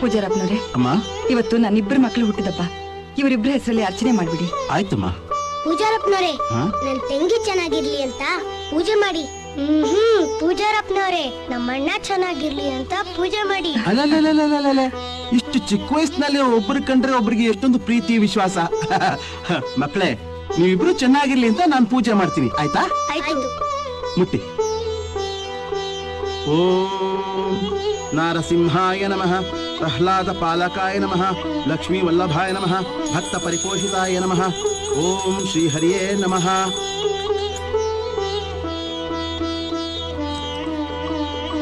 ಪೂಜಾರಪ್ಪನವ್ರೆ ಅಮ್ಮ? ಇವತ್ತು ನನ್ನಿಬ್ಬರು ಮಕ್ಕಳು ಹುಟ್ಟಿದಪ್ಪ ಇವರಿಬ್ಬರ ಹೆಸರಲ್ಲಿ ಅರ್ಚನೆ ಮಾಡ್ಬಿಡಿ. ಆಯ್ತಮ್ಮ. ಪೂಜಾರಪ್ಪನವ್ರೆ ನನ್ ತಂಗಿ ಚೆನ್ನಾಗಿರ್ಲಿ ಅಂತ ಪೂಜೆ ಮಾಡಿ. ಹ್ಮ್ ಪೂಜಾರಪ್ಪನವ್ರೆ ನಮ್ಮಣ್ಣ ಚೆನ್ನಾಗಿರ್ಲಿ ಅಂತ ಪೂಜೆ ಮಾಡಿ. ಅಲ್ಲಲ್ಲಲ್ಲಲ್ಲಲ್ಲಲ್ಲ. ಇಷ್ಟು ಚಿಕ್ಕ ವಯಸ್ಸಿನಲ್ಲಿ ಒಬ್ರು ಕಂಡ್ರೆ ಒಬ್ರಿಗೆ ಎಷ್ಟೊಂದು ಪ್ರೀತಿ ವಿಶ್ವಾಸ ಮಕ್ಕಳೇ ನೀವಿಬ್ರು ಚೆನ್ನಾಗಿರ್ಲಿ ಅಂತ ನಾನು ಪೂಜೆ ಮಾಡ್ತೀನಿ ಆಯ್ತಾ ಆಯ್ತು ಮುಟ್ಟಿ ಓಂ ನಾರಸಿಂಹಾಯ ನಮಃ ಪ್ರಹ್ಲಾದ ಪಾಲಕಾಯ ನಮಃ ಲಕ್ಷ್ಮೀ ವಲ್ಲಭಾಯ ನಮಃ ಭಕ್ತ ಪರಿಪೋಷಿತಾಯ ನಮಃ ಓಂ ಶ್ರೀ ಹರಿಯೇ ನಮಃ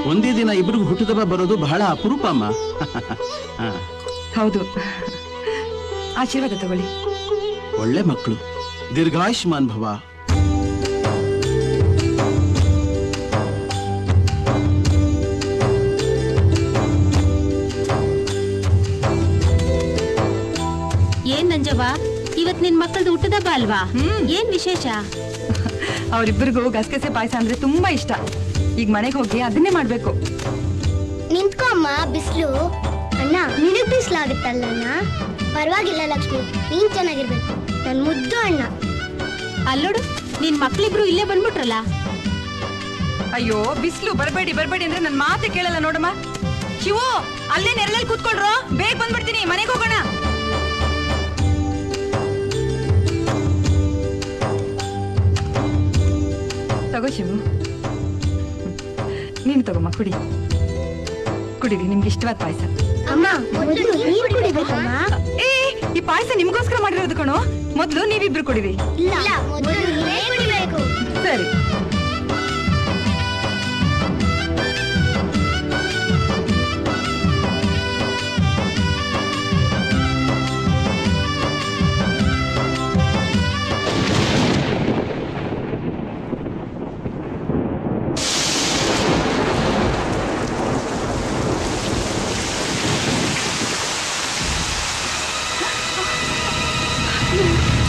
ಒಂದೇ ದಿನ ಇಬ್ಬರಿಗೂ ಹುಟ್ಟಿದಬ್ಬ ಬರೋದು ಬಹಳ ಅಪರೂಪ ಅಮ್ಮ. ಹೌದು. ಆಶೀರ್ವಾದ ತಗೊಳ್ಳಿ. ಒಳ್ಳೆ ಮಕ್ಕಳು. ದೀರ್ಘಾಯುಷ್ಮಾನ್ ಭವ. ನಂಜವ್ವ ಇವತ್ ನಿನ್ ಮಕ್ಕಳದು ಊಟದ ಅಲ್ವಾ? ಏನ್ ವಿಶೇಷ? ಅವರಿಬ್ಬರಿಗೂ ಗಸಗಸೆ ಪಾಯಸ ಅಂದ್ರೆ ತುಂಬಾ ಇಷ್ಟ. ಈಗ ಮನೆಗೆ ಹೋಗಿ ಅದನ್ನೇ ಮಾಡ್ಬೇಕು. ನಿಂತ್ಕೊಮ್ಮ ಬಿಸ್ಲು. ಅಣ್ಣ ನಿನಗ್ ಬಿಸ್ಲಾಗುತ್ತಲ್ಲ ಅಣ್ಣ ಪರವಾಗಿಲ್ಲ ಲಕ್ಷ್ಮಿ ನೀನ್ ಚೆನ್ನಾಗಿರ್ಬೇಕು. ನನ್ ಮುದ್ದು ಅಣ್ಣ. ಅಲ್ಲೋಡು ನಿನ್ ಮಕ್ಳಿಬ್ರು ಇಲ್ಲೇ ಬಂದ್ಬಿಟ್ರಲ್ಲ? ಅಯ್ಯೋ ಬಿಸ್ಲು ಬರಬೇಡಿ ಬರಬೇಡಿ ಅಂದ್ರೆ ನನ್ ಮಾತೆ ಕೇಳಲ್ಲ ನೋಡಮ್ಮ. ಶಿವು ಅಲ್ಲೇ ನೆರಳಲ್ಲಿ ಕೂತ್ಕೊಳ್ರೋ. ಬೇಗ ಬಂದ್ಬಿಡ್ತೀನಿ ಮನೆಗೆ ಹೋಗೋಣ. ತಗೋ ಶಿವು. ನೀನು ತಗೋಮ್ಮ ಕುಡಿ. ಕುಡಿರಿ ನಿಮ್ಗೆ ಇಷ್ಟವಾದ ಪಾಯಸ. ಏ ಈ ಪಾಯಸ ನಿಮ್ಗೋಸ್ಕರ ಮಾಡಿರೋದು ಕಣೋ. ಮೊದಲು ನೀವಿಬ್ರು ಕುಡಿರಿ. ಸರಿ.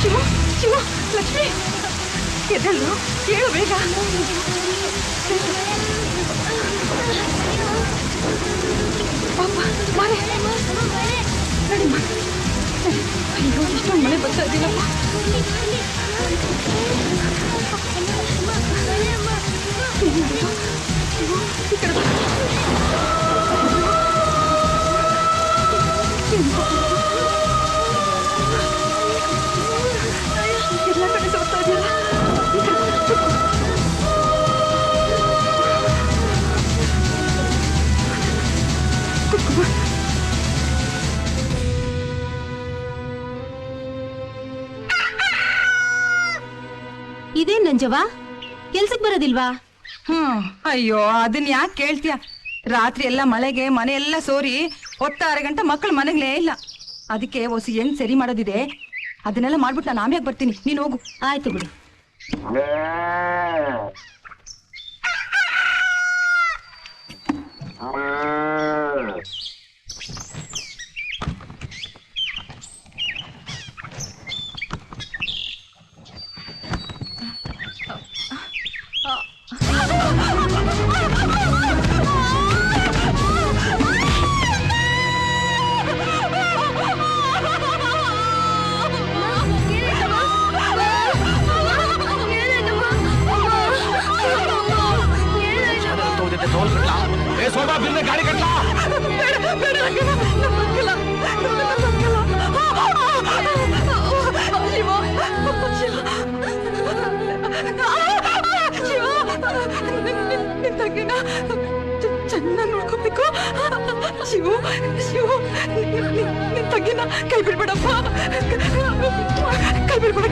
ಶಿವ ಶಿವ ಲಕ್ಷ್ಮಿ ಎದ್ದಳು ಕೇಳು ಬೇಗ ಪಾಪ ಮನೆ ನಡಿಮ್ಮ ಅಯ್ಯೋ ಇಷ್ಟೊಂದು ಮಳೆ ಬರ್ತಾ ಇದ್ದೀನಪ್ಪ ಈ ಕಡೆ ನಂಜವ್ವ ಕೆಲ್ಸಕ್ ಬರೋದಿಲ್ವಾ? ಹ್ಮ್. ಅಯ್ಯೋ ಅದನ್ ಯಾಕೆ ಕೇಳ್ತೀಯ? ರಾತ್ರಿ ಎಲ್ಲ ಮಳೆಗೆ ಮನೆ ಎಲ್ಲ ಸೋರಿ ಹೊತ್ತಾರು ಗಂಟೆ ಮಕ್ಕಳು ಮನೆಗ್ಲೇ ಇಲ್ಲ. ಅದಕ್ಕೆ ಹೊಸ ಏನ್ ಸರಿ ಮಾಡೋದಿದೆ. ಅದನ್ನೆಲ್ಲ ಮಾಡ್ಬಿಟ್ಟು ನಾನು ಆಮ್ಯಾಗ ಬರ್ತೀನಿ. ನೀನು ಹೋಗು. ಆಯ್ತು ಬಿಡು. ಚೆನ್ನಾಗಿ ನೋಡ್ಕೋಬೇಕು? ಶಿವು ಶಿವು ನಿನ್ ತಗ್ಗಿನ ಕೈ ಬಿಡ್ಬೇಡಪ್ಪ. ಕೈ ಬಿಡ್ಬೇಡ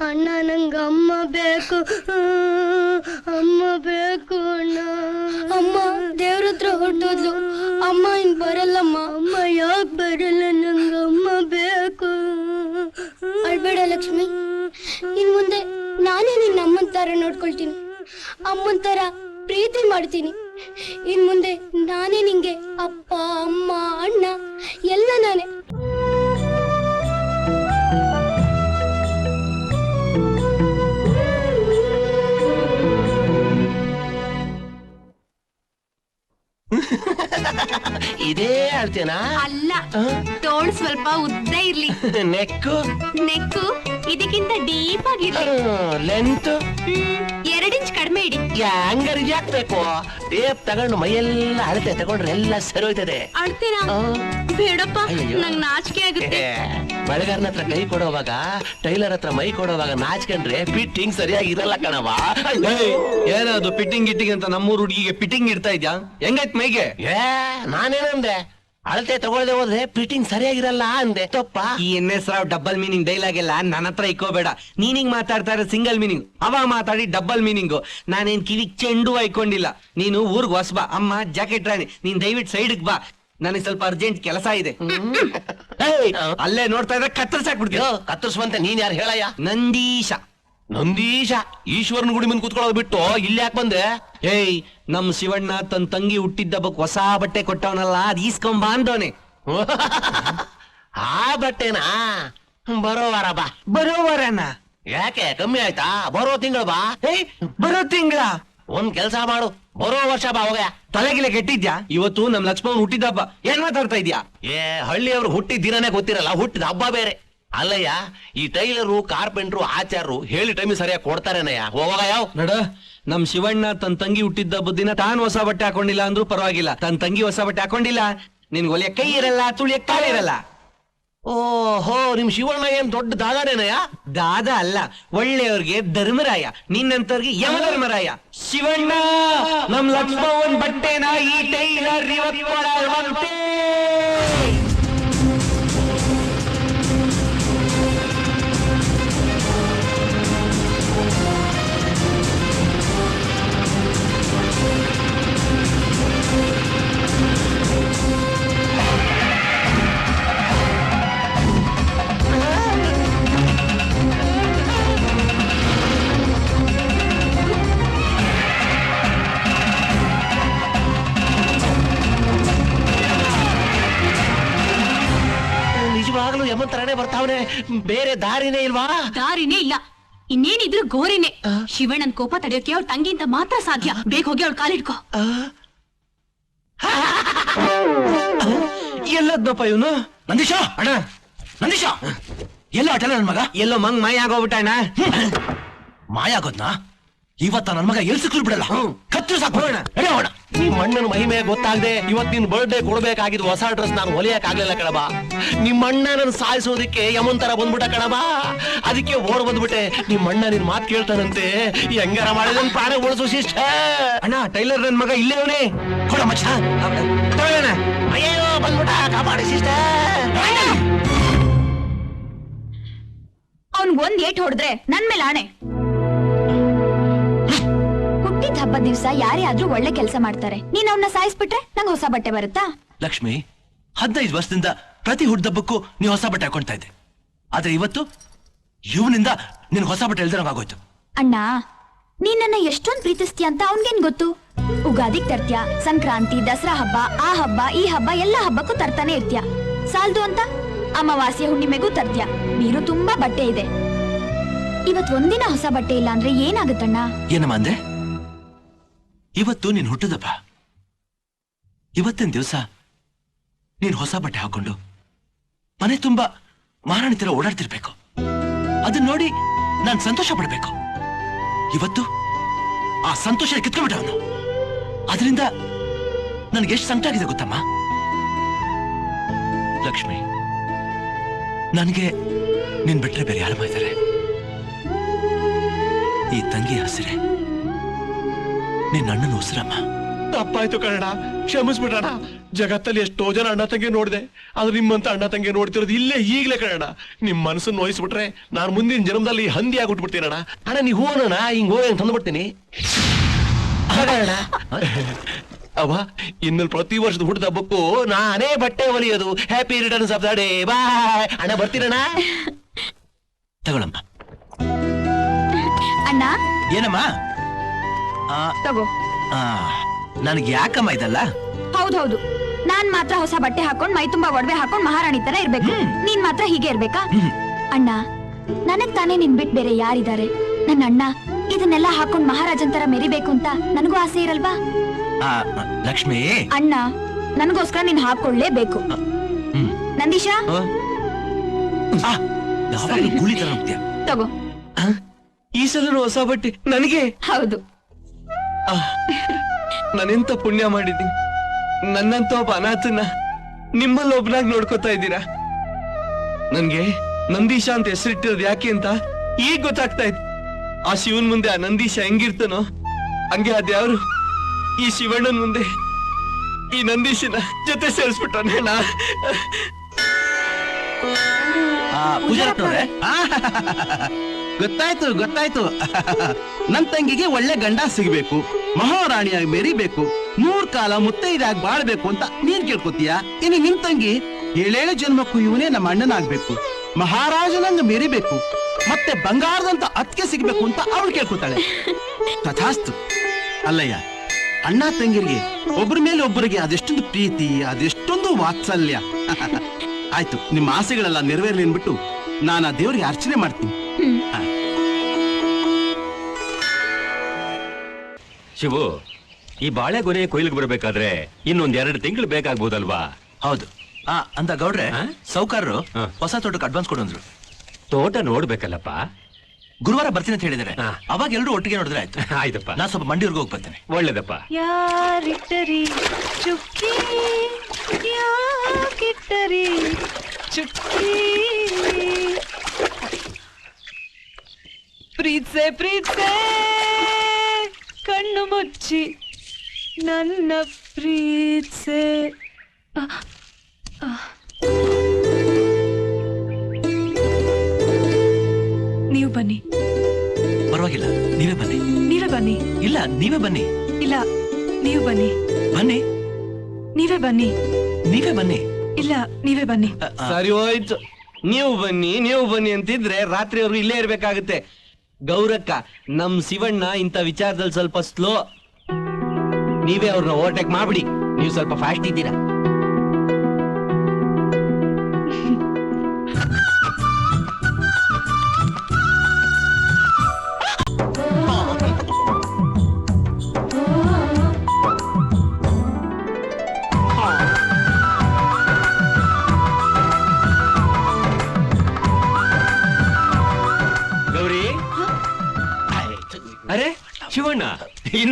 ಅಣ್ಣ ನಂಗೆ ಅಮ್ಮ ಬೇಕು. ಅಮ್ಮ ಬೇಕು ಅಣ್ಣ. ಅಮ್ಮ ದೇವ್ರ ಹತ್ರ ಹೊಟ್ಟೋದ್ಲು ಅಮ್ಮ ಇನ್ ಬರಲ್ಲಮ್ಮ. ಅಮ್ಮ ಯಾಕೆ ಬರಲ್ಲ ನಂಗೆ ಅಮ್ಮ ಬೇಕು. ಅಳ್ಬೇಡ ಲಕ್ಷ್ಮಿ. ಇನ್ ಮುಂದೆ ನಾನೇ ನಿನ್ನ ಅಮ್ಮನ ಥರ ನೋಡ್ಕೊಳ್ತೀನಿ. ಅಮ್ಮನ ಥರ ಪ್ರೀತಿ ಮಾಡ್ತೀನಿ. ಇನ್ ಮುಂದೆ ನಾನೇ ನಿಂಗೆ ಅಪ್ಪ ಅಮ್ಮ ಅಣ್ಣ ಎಲ್ಲ ನಾನೇ. ಹೇಳ್ತೇನಾ ಅಲ್ಲ ತೋಳ್ ಸ್ವಲ್ಪ ಉದ್ದ ಇರ್ಲಿ. ನೆಕ್ಕು? ನೆಕ್ಕು ಇದಕ್ಕಿಂತ ಡೀಪ್ ಆಗಿರ್ಲಿ. ಲೆಂತ್ ಎರಡ್ ಇಂಚ್ ಕಡಿಮೆ ಇಡಿ. ಹಂಗಾರೆ ಹಾಕ್ಬೇಕು? ಟೇಪ್ ತಗೊಂಡು ಮೈಯೆಲ್ಲ ಅಳತೆ ತಗೊಂಡ್ರೆ ಎಲ್ಲ ಸರಿ ಹೋಯ್ತದೆ. ಅಳ್ತೀರಾ. ಬೇಡಪ್ಪ. ನಂಗ್ ನಾಚಿಕೆ ಆಗುತ್ತೆ. ಬೆಳಗಾರನ ಹತ್ರ ಕೈ ಕೊಡೋವಾಗ ಟೈಲರ್ ಹತ್ರ ಮೈ ಕೊಡೋವಾಗ ನಾಚ್ಕೊಂಡ್ರೆ ಫಿಟ್ಟಿಂಗ್ ಸರಿಯಾಗಿ ಇರಲ್ಲ ಕಣವ ಏನದು ಫಿಟ್ಟಿಂಗ್ ಗಿಟ್ಟಿಂಗ್ ಅಂತ ನಮ್ಮೂರ್ ಹುಡುಗಿಗೆ ಫಿಟ್ಟಿಂಗ್ ಇಡ್ತಾ ಇದ್ಯಾ? ಹೆಂಗೈತ್ ಮೈಗೆ? ಏ ನಾನೇನಂದೆ? ಅಳತೆ ತಗೊಳ್ದೆ ಹೋದ್ರೆ ಫಿಟ್ಟಿಂಗ್ ಸರಿಯಾಗಿರಲ್ಲ ಅಂದೆ. ತಪ್ಪ? ಈ N S Rao double meaning dialogue ಎಲ್ಲ ನನ್ನ ಹತ್ರ ಇಕ್ಕೋಬೇಡ. ನೀನಿಂಗ್ ಮಾತಾಡ್ತಾ ಇರೋ ಸಿಂಗಲ್ ಮೀನಿಂಗ್ ಅವ ಮಾತಾಡಿ ಡಬಲ್ ಮೀನಿಂಗು ನಾನೇನ್ ಕಿವಿ ಚೆಂಡು ಹಾಕೊಂಡಿಲ್ಲ ನೀನು ಊರ್ಗ್ ಹೊಸ್ಬಾ ಅಮ್ಮ ಜಾಕೆಟ್ ರಾಣಿ ನೀನ್ ದಯವಿಟ್ಟು ಸೈಡ್ಗ್ ಬಾ. ನನಗೆ ಸ್ವಲ್ಪ ಅರ್ಜೆಂಟ್ ಕೆಲಸ ಇದೆ. ಏಯ್, ಅಲ್ಲೇ ನೋಡ್ತಾ ಇದ್ರೆ ಕತ್ತರಿಸಾಕ್ಬಿಡ್ತೀಯ ಕತ್ತರಿಸುವಂತೆ ನೀನ್ ಯಾರು ಹೇಳಯ್ಯ? ನಂದೀಶ. ನಂದೀಶ ಈಶ್ವರನ ಗುಡಿ ಮುಂದೆ ಕುತ್ಕೊಳ್ಳೋದು ಬಿಟ್ಟು ಇಲ್ಲಿ ಯಾಕೆ ಬಂದೆ? ಏಯ್ ನಮ್ ಶಿವಣ್ಣ ತನ್ ತಂಗಿ ಹುಟ್ಟಿದ್ದಬ್ಬಕ್ ಹೊಸ ಬಟ್ಟೆ ಕೊಟ್ಟವನಲ್ಲ ಅದ್ ಈಸ್ಕೊಂಬ ಅಂದವನೆ. ಆ ಬಟ್ಟೆನಾ? ಬರೋ ವಾರ ಬಾ. ಬರೋವರನ ಯಾಕೆ? ಕಮ್ಮಿ ಆಯ್ತಾ? ಬರೋ ತಿಂಗಳ ಬಾ. ಏಯ್ ಬರೋ ತಿಂಗಳ? ಒಂದ್ ಕೆಲ್ಸ ಮಾಡು. ಬರೋ ವರ್ಷ ಬಾ ಹೋಗ ತಲೆಗಿಲೆ ಕೆಟ್ಟಿದ್ಯಾ? ಇವತ್ತು ನಮ್ ಲಕ್ಷ್ಮಣ್ ಹುಟ್ಟಿದಬ್ಬ ಏನ್ ಮಾತಾಡ್ತಾ ಇದ್ಯಾ? ಏ ಹಳ್ಳಿಯವ್ರು ಹುಟ್ಟಿದ ದಿನನೇ ಗೊತ್ತಿರಲ್ಲ ಹುಟ್ಟಿದ ಹಬ್ಬ ಬೇರೆ. ಅಲ್ಲಯ್ಯ ಈ ಟೈಲರು ಕಾರ್ಪೆಂಟ್ರು ಆಚಾರರು ಹೇಳಿ ಟೈಮಿಗೆ ಸರಿಯಾಗಿ ಕೊಡ್ತಾರೇನಯ್ಯ? ಹೋಗ ಯಾವ ನಡ ನಮ್ ಶಿವಣ್ಣ ತನ್ ತಂಗಿ ಹುಟ್ಟಿದ್ದ ಬುದ್ಧಿನ ತಾನ್ ಹೊಸ ಬಟ್ಟೆ ಹಾಕೊಂಡಿಲ್ಲ ಅಂದ್ರೂ ಪರವಾಗಿಲ್ಲ. ತನ್ ತಂಗಿ ಹೊಸ ಬಟ್ಟೆ ಹಾಕೊಂಡಿಲ್ಲ. ನಿನ್ಗೆ ಒಲೆಯ ಕೈ ಇರಲ್ಲ ತುಳಿಯ ಕಾಲ ಇರಲ್ಲ. ಓಹೋ ನಿಮ್ ಶಿವಣ್ಣ ಏನ್ ದೊಡ್ಡ ದಾದಾನೇನಯ್ಯ? ದಾದ ಅಲ್ಲ ಒಳ್ಳೆಯವ್ರಿಗೆ ಧರ್ಮರಾಯ ನಿನ್ನಂತವ್ರಿಗೆ ಯಮಧರ್ಮರಾಯ. ಶಿವಣ್ಣ ನಮ್ ಲಕ್ಷ್ಮಣ್ ಬಟ್ಟೆನ ಈ ಟೈಲರ್ ಇವತ್ತು ಕೊಡಲ್ವಂತೆ. ತರನೇ ಬರ್ತಾವನೆ. ಬೇರೆ ದಾರಿನೇ ಇಲ್ವಾ? ದಾರಿನೇ ಇಲ್ಲ. ಇನ್ನೇನಿದ್ರು ಗೋರಿನೇ. ಶಿವಣ್ಣನ್ ಕೋಪ ತಡೆಯೋಕೆ ಅವ್ಳ ತಂಗಿಯಿಂದ ಮಾತ್ರ ಸಾಧ್ಯ. ಬೇಗ ಹೋಗಿ ಅವಳ ಕಾಲಿಡ್ಕೋ. ಎಲ್ಲದ್ನಪ್ಪ ಇವನು? ನಂದೀಶ ಅಣ್ಣ. ನಂದೀಶ. ಎಲ್ಲ ಅಟಲ ನನ್ ಮಗ? ಎಲ್ಲೋ ಮಂಗ್ ಮಾಯ ಆಗೋಗ್ಬಿಟ್ಟ ಅಣ್ಣ? ಮಾಯ ಆಗೋದ್ನ? ಇವತ್ತ ನನ್ ಮಗ ಎಲ್ ಸಿಕ್ಲು ಬಿಡಲ್ಲ. ಕತ್ತು ಸಾಕೋಣ ಈ ಮಣ್ಣನ ಮಹಿಮೆ ಗೊತ್ತಾಗದೆ ಇವತ್ ನಿನ್ ಬರ್ಡೇ ಕೊಡ್ಬೇಕಾಗಿದ್ ಹೊಸ ಡ್ರೆಸ್ ನಾನು ಹೊಲಿಯಕ್ ಆಗ್ಲಿಲ್ಲ ಕಣಬ ನಿಮ್ಮ ಅಣ್ಣ ಸಾಯಿಸೋದಕ್ಕೆ ಯಮಂತರ ತರ ಬಂದ್ಬಿಟ್ಟ ಕಣಬ ಅದಕ್ಕೆ ಓಡ್ ಬಂದ್ಬಿಟ್ಟೆ. ನಿಮ್ ಅಣ್ಣ ನಿನ್ ಮಾತ್ ಕೇಳ್ತಾನಂತೆ. ಹೆಂಗಾರ ಮಾಡಿದ ಪ್ರಾಣ ಉಳಿಸು ಶಿಷ್ಟ ಅಣ್ಣ ಟೈಲರ್ ನನ್ ಮಗ ಇಲ್ಲೇ ಅವನೇ. ಕೊಡ ಮಚ್ಚ ಅಯ್ಯೋ ಬಂದ್ಬಿಟ್ಟ. ಕಾಪಾಡಿ ಶಿಷ್ಟ ಅವ್ನ್ ಒಂದ್ ಏಟ್ ಹೊಡೆದ್ರೆ ನನ್ ಮೇಲೆ ಆಣೆ. ಹುಟ್ಟಿದ ಹಬ್ಬ ದಿವ್ಸ ಯಾರೇ ಆದ್ರೂ ಒಳ್ಳೆ ಕೆಲಸ ಮಾಡ್ತಾರೆ. ನೀನ್ ಅವನ್ನ ಸಾಯಿಸ್ಬಿಟ್ರೆ ನಂಗೆ ಹೊಸ ಬಟ್ಟೆ ಬರುತ್ತಾ? ಲಕ್ಷ್ಮಿ ಹದಿನೈದು ವರ್ಷದಿಂದ ಪ್ರತಿ ಹುಡ್ದಬ್ಬಕ್ಕೂ ನೀ ಹೊಸ ಬಟ್ಟೆ ಹಾಕೊಳ್ತಾ ಇದ್ದೆ. ಆದ್ರೆ ಇವತ್ತು ಇವನಿಂದ ನಿನ್ ಹೊಸ ಬಟ್ಟೆ ಎಳ್ದಿರಂಗಾಗೋಯ್ತು ಅಣ್ಣ ನೀನ್ ನನ್ನ ಎಷ್ಟೊಂದ್ ಪ್ರೀತಿಸ್ತೀಯ ಅಂತ ಅವನ್ಗೇನ್ ಗೊತ್ತು? ಉಗಾದಿಗ್ ತರ್ತ್ಯ ಸಂಕ್ರಾಂತಿ ದಸರಾ ಹಬ್ಬ ಆ ಹಬ್ಬ ಈ ಹಬ್ಬ ಎಲ್ಲಾ ಹಬ್ಬಕ್ಕೂ ತರ್ತಾನೆ ಇರ್ತ್ಯ? ಸಾಲ್ದು ಅಂತ ಅಮಾವಾಸ್ಯ ಹುಣ್ಣಿಮೆಗೂ ತರ್ತ್ಯ? ನೀರು ತುಂಬಾ ಬಟ್ಟೆ ಇದೆ. ಇವತ್ ಒಂದಿನ ಹೊಸ ಬಟ್ಟೆ ಇಲ್ಲ ಅಂದ್ರೆ ಏನಾಗುತ್ತಣ್ಣ? ಏನಮ್ಮ ಅಂದೆ ಇವತ್ತು ನೀನ್ ಹುಟ್ಟದಪ್ಪ. ಇವತ್ತಿನ ದಿವಸ ನೀನ್ ಹೊಸ ಬಟ್ಟೆ ಹಾಕೊಂಡು ಮನೆ ತುಂಬಾ ಮಾರಾಣಿ ತರ ಓಡಾಡ್ತಿರ್ಬೇಕು. ಅದನ್ನ ನೋಡಿ ನಾನ್ ಸಂತೋಷ ಪಡ್ಬೇಕು. ಇವತ್ತು ಆ ಸಂತೋಷ ಕಿತ್ಕೊಂಡ್ಬಿಟ್ಟ ಅವನು. ಅದರಿಂದ ನನ್ಗೆ ಎಷ್ಟು ಸಂಕಟ ಆಗಿದೆ ಗೊತ್ತಮ್ಮ? ಲಕ್ಷ್ಮಿ, ನನಗೆ ನಿನ್ ಬಿಟ್ರೆ ಬೇರೆ ಯಾರು ಇದ್ದಾರೆ ಈ ತಂಗಿ ಹಸಿರೆ. ನಿನ್ನ ಅಣ್ಣನ ಉಸಿರಮ್ಮ. ತಪ್ಪಾಯ್ತು ಕನ್ನಡ. ಕ್ಷಮಿಸ್ಬಿಡಣ ಜಗತ್ತಲ್ಲಿ ಎಷ್ಟೋ ಜನ ಅಣ್ಣ ತಂಗಿ ನೋಡಿದೆ. ಆದ್ರೆ ನಿಮ್ಮಂತ ಅಣ್ಣ ತಂಗಿ ನೋಡ್ತಿರೋದು ಇಲ್ಲೇ ಈಗಲೇ ಕನ್ನಡ. ನಿಮ್ ಮನಸ್ಸನ್ನು ನೋಯಿಸ್ಬಿಟ್ರೆ ನಾನು ಮುಂದಿನ ಜನ್ಮದಲ್ಲಿ ಹಂದಿ ಆಗ್ಬಿಟ್ಬಿಡ್ತೀನಣ್ಣ. ಅಣ್ಣ ನೀ ಹೋಗೋಣ ಹಿಂಗ್ ಹೋಗಿ ತಂದ್ಬಿಡ್ತೀನಿ ಅಣ್ಣ ಅವ ಇನ್ನು ಪ್ರತಿ ವರ್ಷದ ಹುಟ್ಟಿದ ಹಬ್ಬಕ್ಕೂ ನಾನೇ ಬಟ್ಟೆ ಹೊಲಿಯೋದು happy returns of the day bye ಅಣ್ಣ ಬರ್ತೀರಣ್ಣ ತಗೊಳಮ್ಮ. ಅಣ್ಣ? ಏನಮ್ಮ? ತಗೋ. ನನಗೆ ಯಾಕಮ್ಮ ಇದಲ್ಲ? ಹೌದೌದು. ನಾನ್ ಮಾತ್ರ ಹೊಸ ಬಟ್ಟೆ ಹಾಕೊಂಡ್ ಮೈ ತುಂಬಾ ಒಡವೆ ಹಾಕೊಂಡ್ ಮಹಾರಾಣಿ ತರ ಇರ್ಬೇಕು. ನೀನ್ ಮಾತ್ರ ಹೀಗೆ ಇರ್ಬೇಕಾ? ಅಣ್ಣ ನನಗ್ ತಾನೇ ನಿನ್ ಬಿಟ್ ಬೇರೆ ಯಾರಿದ್ದಾರೆ? ನನ್ನ ಅಣ್ಣ ಇದನ್ನೆಲ್ಲ ಹಾಕೊಂಡ್ ಮಹಾರಾಜನ್ ತರ ಮೆರಿಬೇಕು ಅಂತ ನನಗೂ ಆಸೆ ಇರಲ್ವಾ? ಲಕ್ಷ್ಮಿ. ಅಣ್ಣ ನನಗೋಸ್ಕರ ನೀನ್ ಹಾಕೊಳ್ಳೇಬೇಕು ನಂದೀಶಾ? ತಗೋ. ಈ ಸಲ ಹೊಸ ಬಟ್ಟೆ ನನಗೆ? ಹೌದು. ನಾನೆಂತ ಪುಣ್ಯ ಮಾಡಿದ್ದೀನಿ? ನನ್ನಂತ ಒಬ್ಬ ಅನಾಥನ ನಿಮ್ಮಲ್ಲಿ ಒಬ್ನಾಗ್ ನೋಡ್ಕೋತಾ ಇದ್ದೀರಾ? ನನ್ಗೆ ನಂದೀಶ ಅಂತ ಹೆಸರಿಟ್ಟಿರೋದು ಯಾಕೆ ಅಂತ ಈಗ ಗೊತ್ತಾಗ್ತಾ ಇತ್ತು ಆ ಶಿವನ್ ಮುಂದೆ ಆ ನಂದೀಶ ಹೆಂಗಿರ್ತಾನೋ ಹಂಗೆ ಅದ್ಯಾವ್ರು ಈ ಶಿವಣ್ಣನ ಮುಂದೆ ಈ ನಂದೀಶನ ಜೊತೆ ಸೇರಿಸ್ಬಿಟ್ಟವನೇಣ ಆ, ಪೂಜಾರಪ್ಪನವ್ರೆ ಆ, ಗೊತ್ತಾಯ್ತು ಗೊತ್ತಾಯ್ತು. ನನ್ ತಂಗಿಗೆ ಒಳ್ಳೆ ಗಂಡ ಸಿಗ್ಬೇಕು. ಮಹಾರಾಣಿಯಾಗಿ ಮೆರಿಬೇಕು ಮೂರ್ ಕಾಲ ಮುತ್ತೈದಾಗಿ ಬಾಳ್ಬೇಕು ಅಂತ ನೀನ್ ಕೇಳ್ಕೊತೀಯ? ಇನ್ನು ನಿನ್ ತಂಗಿ ಏಳೇಳು ಜನ್ಮಕ್ಕೂ ಇವನೇ ನಮ್ಮ ಅಣ್ಣನಾಗ್ಬೇಕು. ಮಹಾರಾಜನಂಗ ಮೆರಿಬೇಕು. ಮತ್ತೆ ಬಂಗಾರದಂತ ಅತ್ಕೆ ಸಿಗ್ಬೇಕು ಅಂತ ಅವಳು ಕೇಳ್ಕೊತಾಳೆ. ತಥಾಸ್ತು. ಅಲ್ಲಯ್ಯ, ಅಣ್ಣ ತಂಗಿರಿಗೆ ಒಬ್ಬರ ಮೇಲೆ ಒಬ್ಬರಿಗೆ ಅದೆಷ್ಟೊಂದು ಪ್ರೀತಿ, ಅದೆಷ್ಟೊಂದು ವಾತ್ಸಲ್ಯ. ಆಯ್ತು, ನಿಮ್ಮ ಆಸೆಗಳೆಲ್ಲ ನೆರವೇರ್ಲಿ ಅನ್ಬಿಟ್ಟು ನಾನು ಆ ದೇವರಿಗೆ ಅರ್ಚನೆ ಮಾಡ್ತೀನಿ. ಶಿವು ಈ ಬಾಳೆಗೊನೆ ಕೊಯ್ಲಿಗೆ ಬರಬೇಕಾದ್ರೆ ಇನ್ನೊಂದ್ ಎರಡು ತಿಂಗಳು ಬೇಕಾಗ್ಬೋದಲ್ವಾ? ಹೌದು. ಆ ಅಂತ ಗೌಡ್ರೆ? ಸೌಕಾರರು ಹೊಸ ತೋಟಕ್ಕೆ ಅಡ್ವಾನ್ಸ್ ಕೊಡಂದ್ರು. ತೋಟ ನೋಡ್ಬೇಕಲ್ಲಪ್ಪ? ಗುರುವಾರ ಬರ್ತೀನಿ ಅಂತ ಹೇಳಿದಾರೆ. ಆ. ಅವಾಗ ಎಲ್ಲರೂ ಒಟ್ಟಿಗೆ ನೋಡಿದ್ರೆ ಆಯ್ತು. ಆಯ್ತಪ್ಪ. ನಾ ಸ್ವಲ್ಪ ಮಂಡಿವರೆಗೂ ಹೋಗಿ ಬರ್ತೇನೆ. ಒಳ್ಳೇದಪ್ಪ. ಯಾರಿಟ್ಟರಿ ಚುಕ್ಕಿ? ಯಾಕಿಟ್ಟರಿ ಚುಕ್ಕಿ? ಪ್ರೀತ್ಸೆ ಪ್ರೀತ್ಸೆ. ಕಣ್ಣು ಮುಚ್ಚಿ ನನ್ನ ಪ್ರೀತ್ಸೆ. ನೀವು ಬನ್ನಿ. ಪರವಾಗಿಲ್ಲ ನೀವೇ ಬನ್ನಿ. ನೀವೇ ಬನ್ನಿ. ಇಲ್ಲ ನೀವೇ ಬನ್ನಿ. ಇಲ್ಲ ನೀವು ಬನ್ನಿ. ಬನ್ನಿ. ನೀವೇ ಬನ್ನಿ. ನೀವೇ ಬನ್ನಿ. ಇಲ್ಲ ನೀವೇ ಬನ್ನಿ. ಸರಿ ಹೋಯ್ತು. ನೀವು ಬನ್ನಿ ನೀವು ಬನ್ನಿ ಅಂತಿದ್ರೆ ರಾತ್ರಿ ರಾತ್ರಿವರೆಗೂ ಇಲ್ಲೇ ಇರ್ಬೇಕಾಗುತ್ತೆ. ಗೌರಕ್ಕ, ನಮ್ ಶಿವಣ್ಣ ಇಂಥ ವಿಚಾರದಲ್ಲಿ ಸ್ವಲ್ಪ ಸ್ಲೋ ನೀವೇ ಅವ್ರನ್ನ ಓವರ್ಟೇಕ್ ಮಾಡ್ಬಿಡಿ. ನೀವು ಸ್ವಲ್ಪ ಫಾಸ್ಟ್ ಇದ್ದೀರಾ.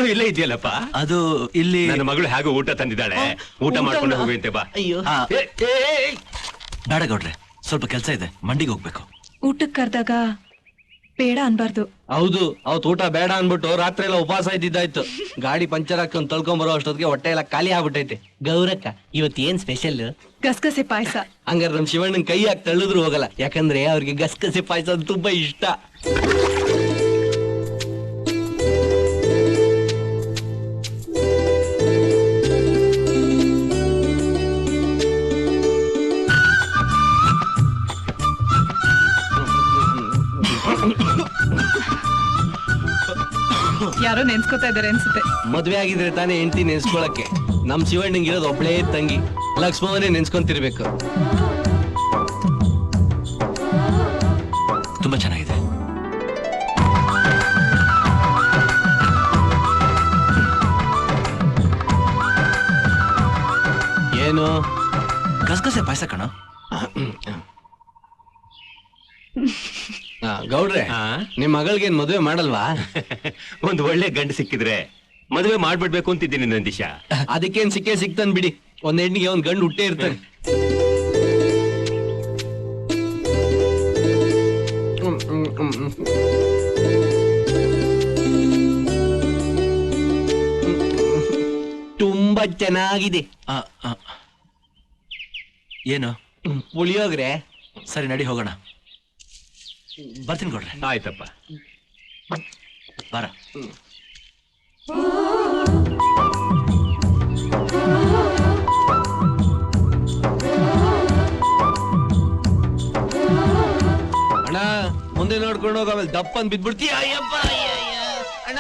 ಇನ್ನು ಇಲ್ಲೇ ಇದೆಯಲ್ಲಪ್ಪ? ಅದು ಇಲ್ಲಿ ನನ್ನ ಮಗಳು ಹೇಗೂ ಊಟ ತಂದಿದ್ದಾಳೆ. ಊಟ ಮಾಡ್ಕೊಂಡು ಹೋಗುವಂತೆ ಬಾ. ಅಯ್ಯೋ. ಆ, ಏ, ಏ, ಏ, ಬೇಡ ಗೌಡ್ರೆ ಸ್ವಲ್ಪ ಕೆಲಸ ಇದೆ ಮಂಡಿಗೆ ಹೋಗ್ಬೇಕು. ಊಟಕ್ಕೆ ಕರೆದಾಗ ಬೇಡ ಅನ್ಬಾರ್ದು. ಹೌದು ಅವತ್ ಊಟ ಬೇಡ ಅನ್ಬಿಟ್ಟು ರಾತ್ರಿ ಎಲ್ಲ ಉಪವಾಸ ಇದ್ದಿದ್ದಾಯ್ತು. ಗಾಡಿ ಪಂಚರ್ ಹಾಕೊಂಡ್ ತಳ್ಕೊಂಡ್ ಬರೋ ಅಷ್ಟೊತ್ತಿಗೆ ಹೊಟ್ಟೆ ಎಲ್ಲ ಖಾಲಿ ಆಗ್ಬಿಟ್ಟೈತೆ. ಗೌರಕ್ಕ ಇವತ್ತು ಏನ್ ಸ್ಪೆಷಲ್ ಗಸಗಸೆ ಪಾಯಸ. ಹಂಗಾರೆ ನಮ್ ಶಿವಣ್ಣನ್ ಕೈ ಹಾಕಿ ತಳ್ಳಿದ್ರು ಹೋಗಲ್ಲ. ಯಾಕಂದ್ರೆ ಅವ್ರಿಗೆ ಗಸಗಸೆ ಪಾಯಸ ತುಂಬಾ ಇಷ್ಟ. ಯಾರೋ ನೆನ್ಸ್ಕೊತಾ ಇದಾರೆ ಅನ್ಸುತ್ತೆ. ಮದ್ವೆ ಆಗಿದ್ರೆ ತಾನೇ ಹೆಂಡತಿ ನೆನ್ಸ್ಕೊಳಕ್ಕೆ. ನಮ್ ಶಿವಣ್ಣಂಗ್ ಇರೋದು ಒಬ್ಳೇ ತಂಗಿ. ಲಕ್ಷ್ಮವನೇ ನೆನ್ಸ್ಕೊಂತಿರ್ಬೇಕು. ತುಂಬಾ ಚೆನ್ನಾಗಿದೆ. ಏನು? ಗಸಗಸೆ ಪಾಯಸ ಕಣ. ಗೌಡ್ರೆ ಆ? ನಿಮ್ ಮಗಳ್ಗೇನ್ ಮದ್ವೆ ಮಾಡಲ್ವಾ? ಒಂದು ಒಳ್ಳೆ ಗಂಡ ಸಿಕ್ಕಿದ್ರೆ ಮದುವೆ ಮಾಡ್ಬಿಡ್ಬೇಕು ಅಂತಿದ್ದೀನಿ ನಂದೀಶ. ಅದಕ್ಕೇನ್ ಸಿಕ್ಕೇ ಸಿಕ್ತಾನ್ ಬಿಡಿ. ಒಂದ್ ಹೆಣ್ಣಿಗೆ ಒಂದ್ ಗಂಡು ಹುಟ್ಟೇ ಇರ್ತಾನೆ. ಹ್ಮ್, ಹ್ಮ್, ಹ್ಮ್, ಹ್ಮ್. ತುಂಬಾ ಚೆನ್ನಾಗಿದೆ. ಆ, ಆ. ಏನು? ಹ್ಮ್, ಪುಳಿಯೋಗ್ರೆ. ಸರಿ ನಡಿ ಹೋಗೋಣ. ಬರ್ತೀನಿ ಕೊಡ್ರೆ. ಆಯ್ತಪ್ಪ. ಬರ. ಅಣ್ಣ ಮುಂದೆ ನೋಡ್ಕೊಂಡು ಹೋಗ ಆಮೇಲೆ ದಪ್ಪನ್ ಬಿದ್ಬಿಡ್ತೀಯ? ಅಯ್ಯಪ್ಪ ಅಯ್ಯ, ಅಯ್ಯ. ಅಣ್ಣ